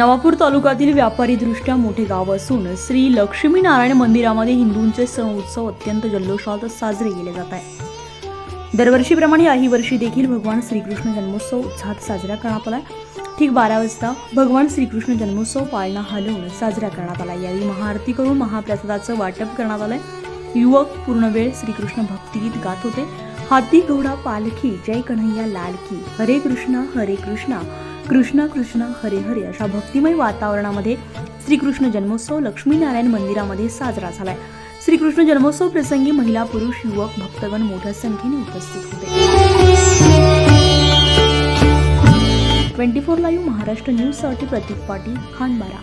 नवापूर तालुक्यातील व्यापारीदृष्ट्या मोठे गाव असून श्री लक्ष्मीनारायण मंदिरामध्ये हिंदूंचे सण उत्सव अत्यंत जल्लोषात साजरे केले जात आहे दरवर्षीप्रमाणे याही वर्षी देखील भगवान श्रीकृष्ण जन्मोत्सव उत्साहात साजरा करण्यात आला ठीक बारा वाजता भगवान श्रीकृष्ण जन्मोत्सव पाळणा हलवून साजरा करण्यात आला. यावेळी महाआरती करून महाप्रसादाचं वाटप करण्यात आलंय. युवक पूर्ण वेळ श्रीकृष्ण भक्तिगीत गात होते. हाती घोडा पालखी जय कन्हैया लालकी हरे कृष्ण हरे कृष्णा. कृष्णा कृष्ण हरे हरे अशा भक्तिमय वातावरणामध्ये श्रीकृष्ण जन्मोत्सव लक्ष्मीनारायण मंदिरामध्ये साजरा झालाय. श्रीकृष्ण जन्मोत्सव प्रसंगी महिला पुरुष युवक भक्तगण मोठ्या संख्येने उपस्थित होते. ट्वेंटी फोर लाईव्ह महाराष्ट्र न्यूजसाठी प्रतीक पाटील खानबारा